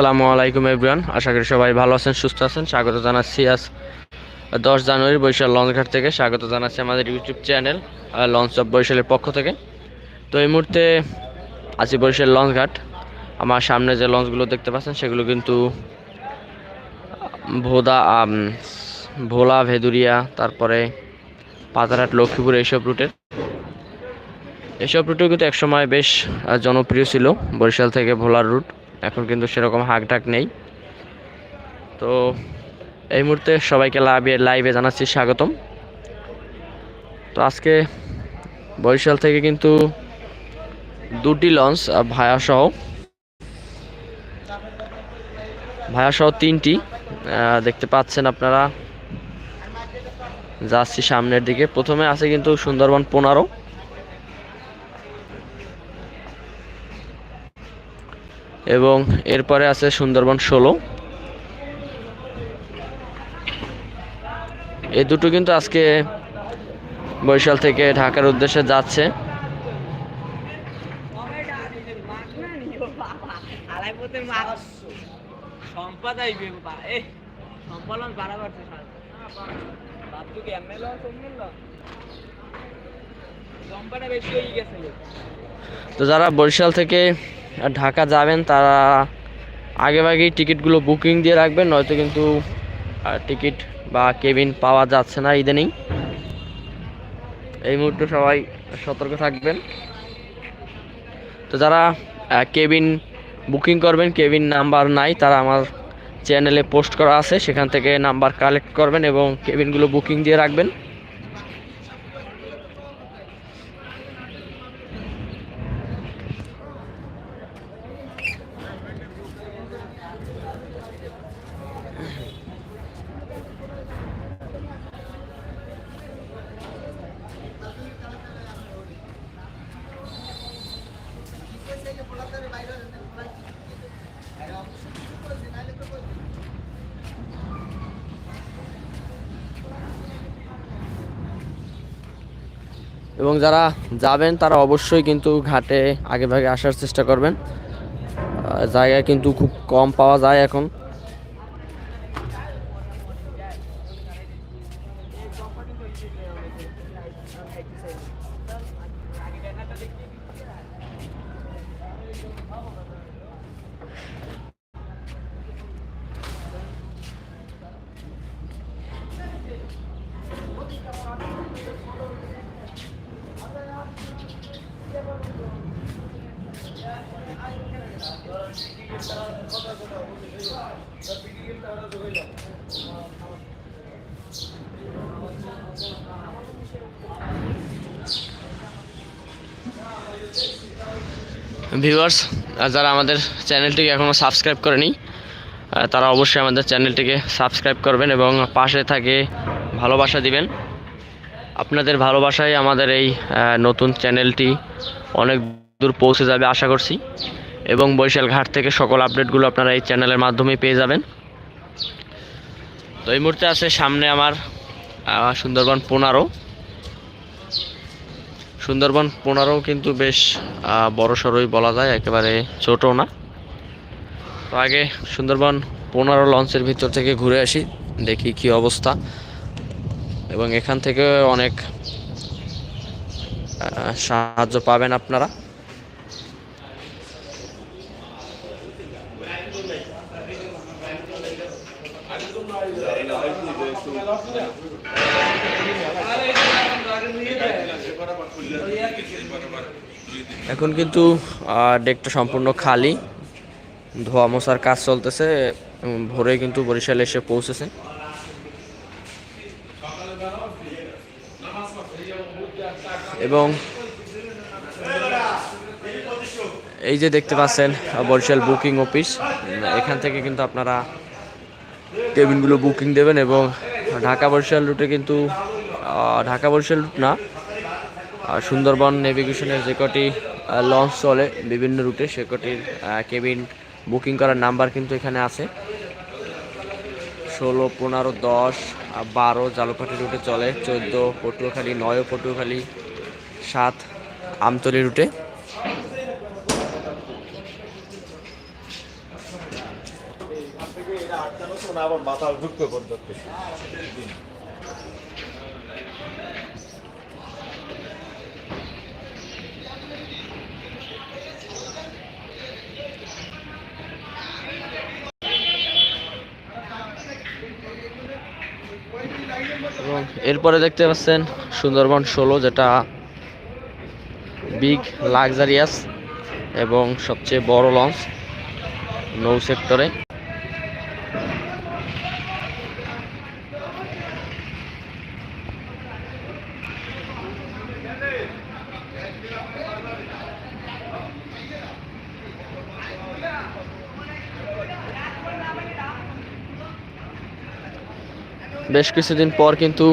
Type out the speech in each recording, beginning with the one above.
আসসালামু আলাইকুম এভরিওয়ান আশা করি সবাই ভালো আছেন, সুস্থ আছেন। স্বাগত জানাচ্ছি আজ দশ জানুয়ারি বরিশাল লঞ্চঘাট থেকে। স্বাগত জানাচ্ছি আমাদের ইউটিউব চ্যানেল লঞ্চ অফ বরিশালের পক্ষ থেকে। তো এই মুহূর্তে আছি বরিশাল লঞ্চঘাট। আমার সামনে যে লঞ্চগুলো দেখতে পাচ্ছেন, সেগুলো কিন্তু ভোদা ভোলা, ভেদুরিয়া, তারপরে পাতারহাট, লক্ষ্মীপুর, এইসব রুটের এসব রুটেও কিন্তু একসময় বেশ জনপ্রিয় ছিল বরিশাল থেকে ভোলার রুট এখন কিন্তু সেরকম হাঁকডাক নেই। তো এই মুহূর্তে সবাইকে লাইভে লাইভে জানাচ্ছি স্বাগতম। তো আজকে বরিশাল থেকে কিন্তু দুটি লঞ্চ আহ, ভায়া সহ। ভায়া সহ তিনটি দেখতে পাচ্ছেন আপনারা। যাচ্ছি সামনের দিকে। প্রথমে আছে কিন্তু সুন্দরবন পনেরো। এবং এরপরে আছে সুন্দরবন ষোলো এই দুটো কিন্তু আজকে বরিশাল থেকে ঢাকার উদ্দেশ্যে যাচ্ছে। তো যারা বরিশাল থেকে ঢাকা যাবেন, তারা আগেভাগেই টিকিটগুলো বুকিং দিয়ে রাখবেন, নয়তো কিন্তু টিকিট বা কেবিন পাওয়া যাচ্ছে না ইদানিং। এই মুহূর্তে সবাই সতর্ক থাকবেন। তো যারা কেবিন বুকিং করবেন, কেবিন নাম্বার নাই, তারা আমার চ্যানেলে পোস্ট করা আছে, সেখান থেকে নাম্বার কালেক্ট করবেন এবং কেবিনগুলো বুকিং দিয়ে রাখবেন। এবং যারা যাবেন, তারা অবশ্যই কিন্তু ঘাটে আগে ভাগে আসার চেষ্টা করবেন। জায়গা কিন্তু খুব কম পাওয়া যায় এখন। ভিউয়ার্স যারা আমাদের চ্যানেলটিকে এখনও সাবস্ক্রাইব করেনি তারা অবশ্যই আমাদের চ্যানেলটিকে সাবস্ক্রাইব করবেন এবং পাশে থাকে ভালোবাসা দিবেন। আপনাদের ভালোবাসায় আমাদের এই নতুন চ্যানেলটি অনেক দূর পৌঁছে যাবে আশা করছি। এবং বরিশাল ঘাট থেকে সকল আপডেটগুলো আপনারা এই চ্যানেলের মাধ্যমে পেয়ে যাবেন। তো এই মুহূর্তে আছে সামনে আমার সুন্দরবন পনেরো। সুন্দরবন পোনারও কিন্তু বেশ বড় সড়োই বলা যায়, একেবারে ছোটও না। তো আগে সুন্দরবন পনেরো লঞ্চের ভিতর থেকে ঘুরে আসি, দেখি কি অবস্থা। এবং এখান থেকে অনেক সাহায্য পাবেন আপনারা। এখন কিন্তু ডেকটা সম্পূর্ণ খালি। ধোয়া মোছার কাজ চলতেছে ভোরে কিন্তু বরিশালে এসে পৌঁছেছে। এবং এই যে দেখতে পাচ্ছেন বরিশাল বুকিং অফিস, এখান থেকে কিন্তু আপনারা কেবিনগুলো বুকিং দেবেন এবং ঢাকা বরিশাল রুটে কিন্তু ঢাকা বরিশাল রুট না সুন্দরবন নেভিগেশনের যে কটি লঞ্চ চলে বিভিন্ন রুটে সে কটির কেবিন বুকিং করার নাম্বার কিন্তু এখানে আছে। ষোলো, পনেরো, দশ বারো জালকাঠি রুটে চলে। চোদ্দ, পটুয়াখালী, নয়, পটুয়াখালী, সাত, আমতলি রুটে আবার মাথা এবং এরপরে দেখতে পাচ্ছেন সুন্দরবন ষোলো যেটা বিগ লাক্সারিয়াস এবং সবচেয়ে বড় লঞ্চ নৌ সেক্টরে। বেশ কিছুদিন পর কিন্তু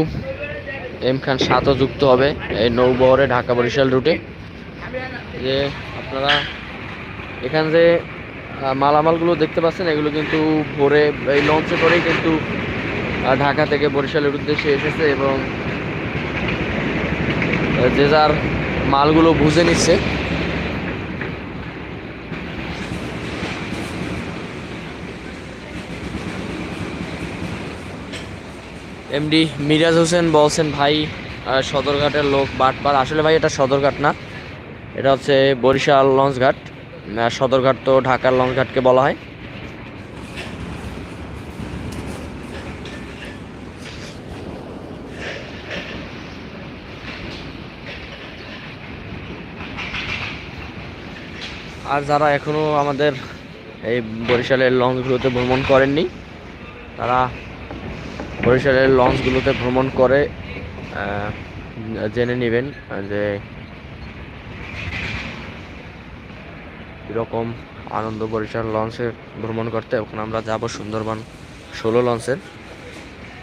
এম খান সাতও যুক্ত হবে এই নৌবহরে ঢাকা বরিশাল রুটে। যে আপনারা এখান যে মালামালগুলো দেখতে পাচ্ছেন, এগুলো কিন্তু ভোরে, এই লঞ্চে করেই কিন্তু ঢাকা থেকে বরিশালের উদ্দেশ্যে এসেছে এবং যে যার মালগুলো বুঝে নিচ্ছে। এমডি মিরাজ হোসেন বলছেন, ভাই সদরঘাটের লোক বাটপার আসলে ভাই, এটা সদরঘাট না। এটা হচ্ছে বরিশাল লঞ্চঘাট। সদরঘাট তো ঢাকার লঞ্চঘাটকে বলা হয়। আর যারা এখনও আমাদের এই বরিশালের লঞ্চগুলোতে ভ্রমণ করেননি, তারা বরিশালের লঞ্চগুলোতে ভ্রমণ করে জেনে নেবেন যে কীরকম আনন্দ বরিশাল লঞ্চে ভ্রমণ করতে। ওখানে আমরা যাব সুন্দরবন ষোলো লঞ্চের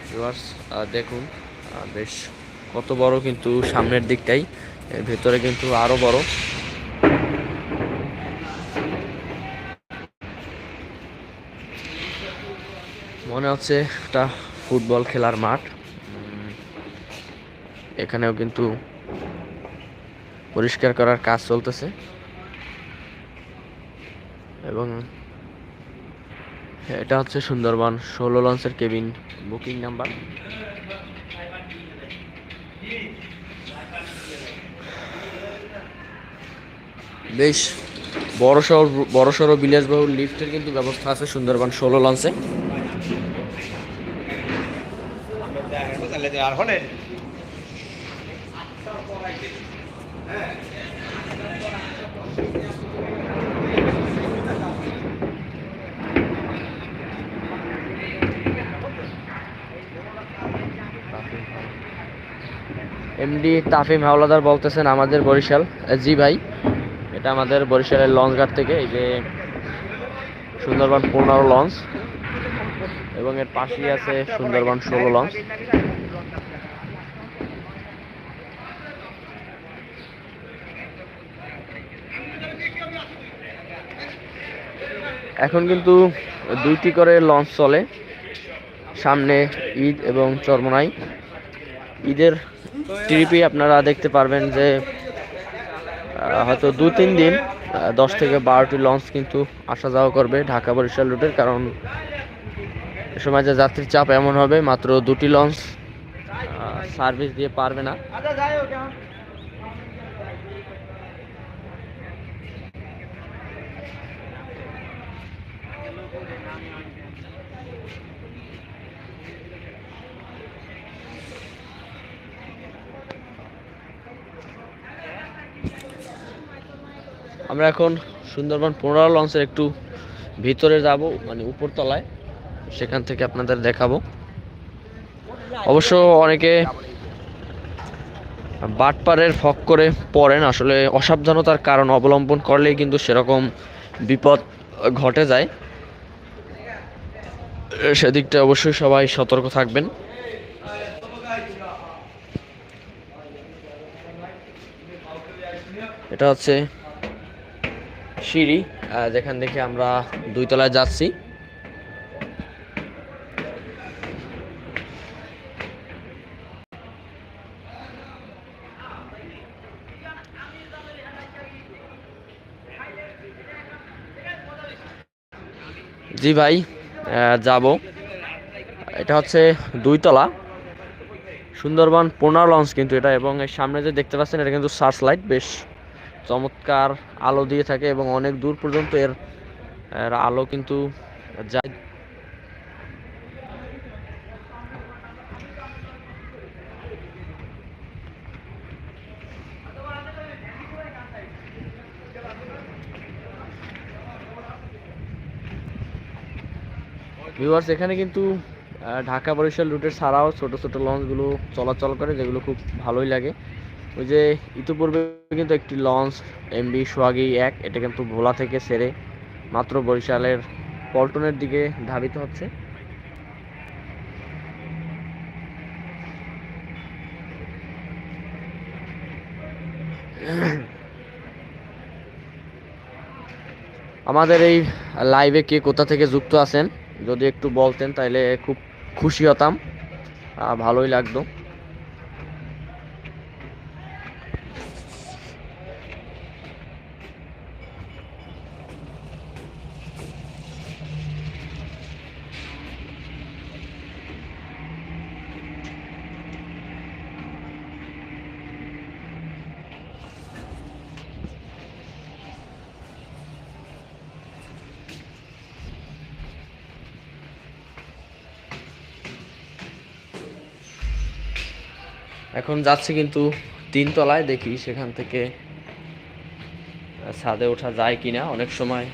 ভিউয়ার্স দেখুন বেশ কত বড় কিন্তু সামনের দিকটাই। ভেতরে কিন্তু আরও বড়। মনে হচ্ছে একটা ফুটবল খেলার মাঠ। এখানেও কিন্তু পরিষ্কার করার কাজ চলতেছে। এবং এটা হচ্ছে সুন্দরবন ষোলো লঞ্চের কেবিন বুকিং নাম্বার। বেশ বড়সড় বড়সড় বড় সড়ো বিলাসবহুল লিফটের কিন্তু ব্যবস্থা আছে সুন্দরবন ষোলো লঞ্চে। আর হলে এমডি তাফিম হাওলাদার বলতেছেন আমাদের বরিশাল। জি ভাই, এটা আমাদের বরিশালের লঞ্চ ঘাট থেকে, এই যে সুন্দরবন পনেরো লঞ্চ এবং এর পাশেই আছে সুন্দরবন ষোলো লঞ্চ। এখন কিন্তু দুইটি করে লঞ্চ চলে। সামনে ঈদ এবং চরমনাই। ঈদের ট্রিপে আপনারা দেখতে পারবেন যে হয়তো দু তিন দিন দশ থেকে বারোটি লঞ্চ কিন্তু আসা যাওয়া করবে ঢাকা বরিশাল রুটের কারণ এ সময় যে যাত্রীর চাপ এমন হবে, মাত্র দুটি লঞ্চ সার্ভিস দিয়ে পারবে না। আমরা এখন সুন্দরবন পনেরো লঞ্চের একটু ভিতরে যাব মানে উপরতলায়। সেখান থেকে আপনাদের দেখাবো। অবশ্য অনেকে বাটপারের ফক করে পড়েন, আসলে অসাবধানতার কারণ অবলম্বন করলেই কিন্তু সেরকম বিপদ ঘটে যায়। সেদিকটা অবশ্যই সবাই সতর্ক থাকবেন। এটা হচ্ছে সিঁড়ি যেখান থেকে আমরা দুই তলায় যাচ্ছি। জি ভাই যাব। এটা হচ্ছে দুইতলা, সুন্দরবন পোনার লঞ্চ কিন্তু এটা, এবং সামনে যে দেখতে পাচ্ছেন, এটা কিন্তু সার্চ লাইট বেশ চমৎকার আলো দিয়ে থাকে এবং অনেক দূর পর্যন্ত এর আলো কিন্তু যায়। ভিউয়ার্স এখানে কিন্তু ঢাকা বরিশাল রুটের ছাড়াও ছোট ছোট লঞ্চগুলো চলাচল করে, যেগুলো খুব ভালোই লাগে। ওই যে ইতিপূর্বে কিন্তু একটি লঞ্চ এমবি সোহাগী এক, এটা কিন্তু ভোলা থেকে সেরে মাত্র বরিশালের পল্টনের দিকে ধাবিত হচ্ছে। আমাদের এই লাইভে কে কোথা থেকে যুক্ত আছেন, যদি একটু বলতেন তাহলে খুব খুশি হতাম। ভালোই লাগতো। এখন যাচ্ছি কিন্তু তিনতলায়, দেখি সেখান থেকে ছাদে ওঠা যায় কিনা অনেক সময়।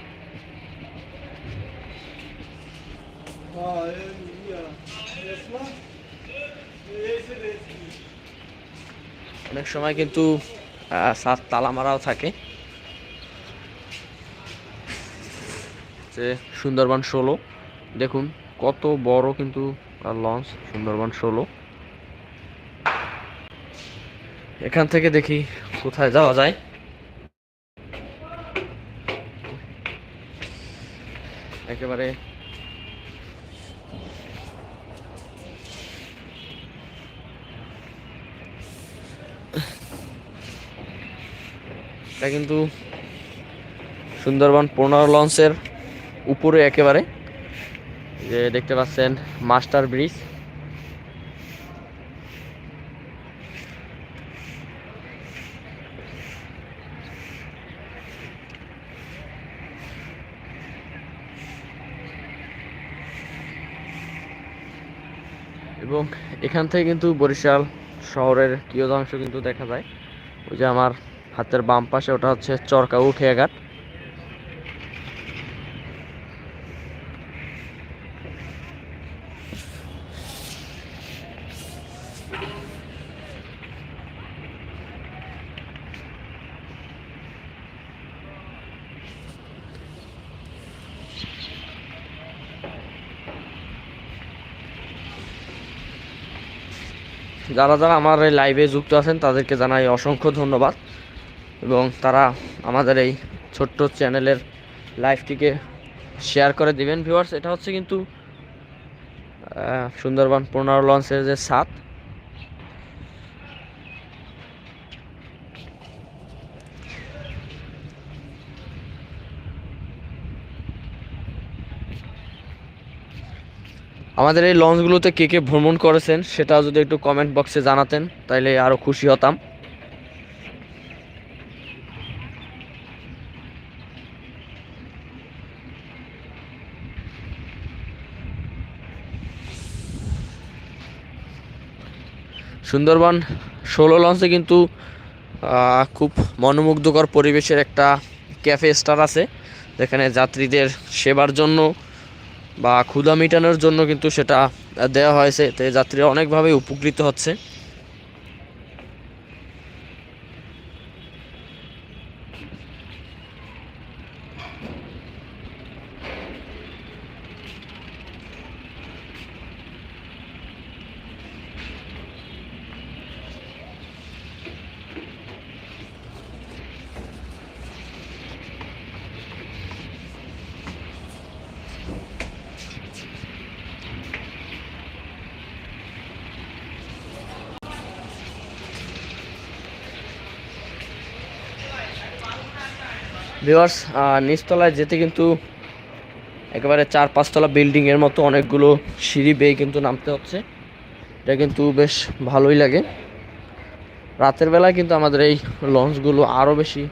অনেক সময় কিন্তু ছাদ তালা মারাও থাকে। যে সুন্দরবন ষোলো, দেখুন কত বড় কিন্তু লঞ্চ সুন্দরবন ষোলো। এখান থেকে দেখি কোথায় যাওয়া যায়। একেবারে এটা কিন্তু সুন্দরবন পনেরো লঞ্চের উপরে একেবারে। যে দেখতে পাচ্ছেন মাস্টার ব্রিজ। এবং এখান থেকে কিন্তু বরিশাল শহরের কিয়দাংশ কিন্তু দেখা যায়। ওই যে আমার হাতের বাম পাশে, ওটা হচ্ছে চরকা উঠিয়া ঘাট যারা যারা আমার এই লাইভে যুক্ত আছেন, তাদেরকে জানাই অসংখ্য ধন্যবাদ। এবং তারা আমাদের এই ছোট্ট চ্যানেলের লাইভটিকে শেয়ার করে দিবেন ভিউয়ার্স এটা হচ্ছে কিন্তু সুন্দরবন পুনর লঞ্চের যে সাত আমাদের এই লঞ্চগুলোতে কে কে ভ্রমণ করেছেন সেটা যদি একটু কমেন্ট বক্সে জানাতেন তাহলে আরও খুশি হতাম। সুন্দরবন ষোলো লঞ্চে কিন্তু খুব মনোমুগ্ধকর পরিবেশের একটা ক্যাফে স্টার আছে। যেখানে যাত্রীদের সেবার জন্য বা ক্ষুধা মেটানোর জন্য কিন্তু সেটা দেওয়া হয়েছে। এতে যাত্রীরা অনেকভাবে উপকৃত হচ্ছে। ভিউয়ার্স নিচতলায় যেতে কিন্তু একেবারে চার পাঁচতলা বিল্ডিংয়ের মতো অনেকগুলো সিঁড়ি বেয়ে কিন্তু নামতে হচ্ছে। এটা কিন্তু বেশ ভালোই লাগে। রাতের বেলায় কিন্তু আমাদের এই লঞ্চগুলো আরও বেশি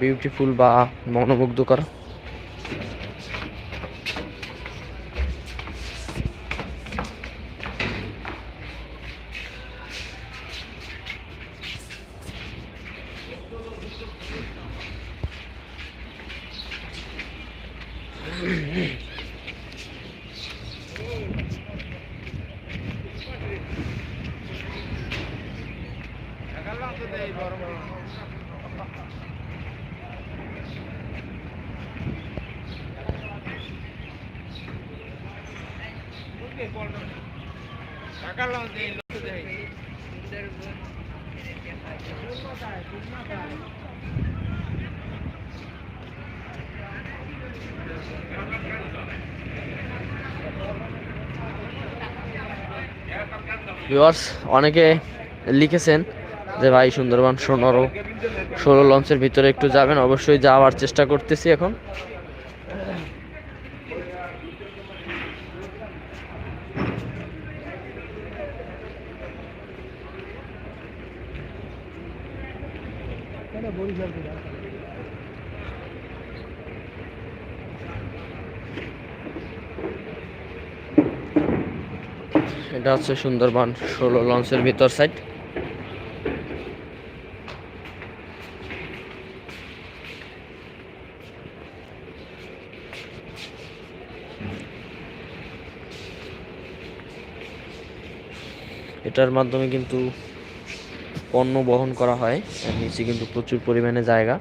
বিউটিফুল বা মনোমুগ্ধকর। অনেকে লিখেছেন যে ভাই সুন্দরবন সোনারও ষোলো লঞ্চের ভিতরে একটু যাবেন। অবশ্যই যাওয়ার চেষ্টা করতেছি এখন। এটা হচ্ছে সুন্দরবন ষোলো লঞ্চের ভিতর সাইড এটার মাধ্যমে কিন্তু পণ্য বহন করা হয়। নিচে কিন্তু প্রচুর পরিমাণে জায়গা।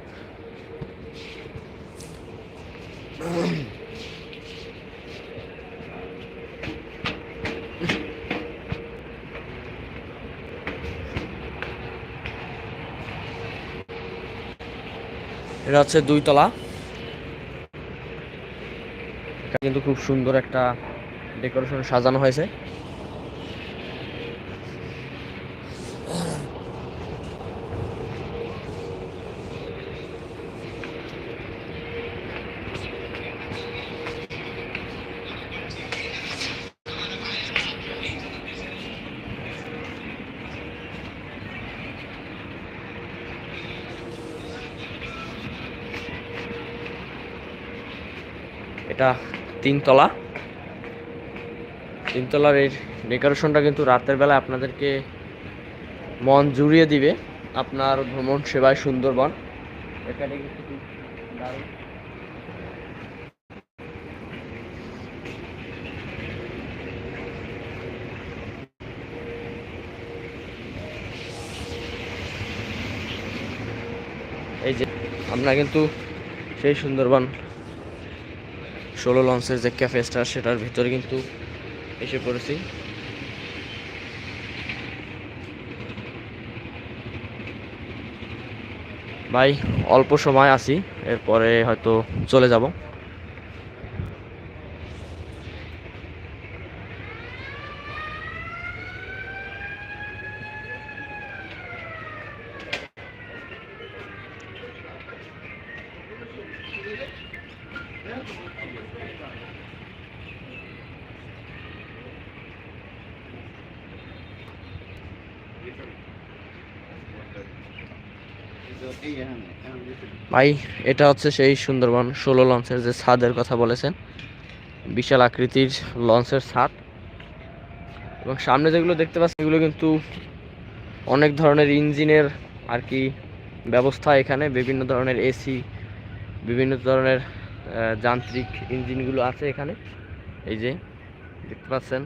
এটা হচ্ছে দুই তলা এটা কিন্তু খুব সুন্দর একটা ডেকোরেশন সাজানো হয়েছে। এটা তিনতলা। তিনতলার এই ডেকোরেশনটা কিন্তু রাতের বেলা আপনাদেরকে মন জুড়িয়ে দিবে। আপনার ভ্রমণ সেবায় সুন্দরবন। এখানে এই যে, আমরা কিন্তু সেই সুন্দরবন ষোলো লঞ্চের যে ক্যাফেসটা সেটার ভিতরে কিন্তু এসে পড়েছি। ভাই, অল্প সময় আছি, এরপরে হয়তো চলে যাব। ভাই, এটা হচ্ছে সেই সুন্দরবন ষোলো লঞ্চের যে ছাদের কথা বলেছেন, বিশাল আকৃতির লঞ্চের ছাদ। এবং সামনে যেগুলো দেখতে পাচ্ছেন এগুলো কিন্তু অনেক ধরনের ইঞ্জিনের আর কি ব্যবস্থা এখানে। বিভিন্ন ধরনের এসি বিভিন্ন ধরনের যান্ত্রিক ইঞ্জিনগুলো আছে এখানে। এই যে, দেখতে পাচ্ছেন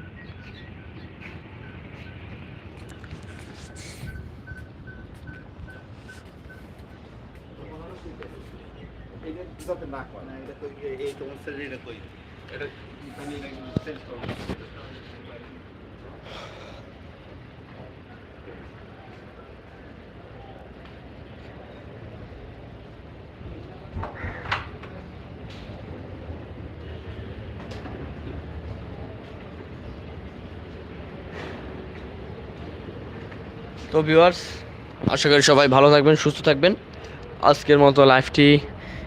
যাতে না করে এটা এই- তোমার কই করো তো ভিউয়ার্স আশা করি সবাই ভালো থাকবেন সুস্থ থাকবেন। আজকের মতো লাইফটি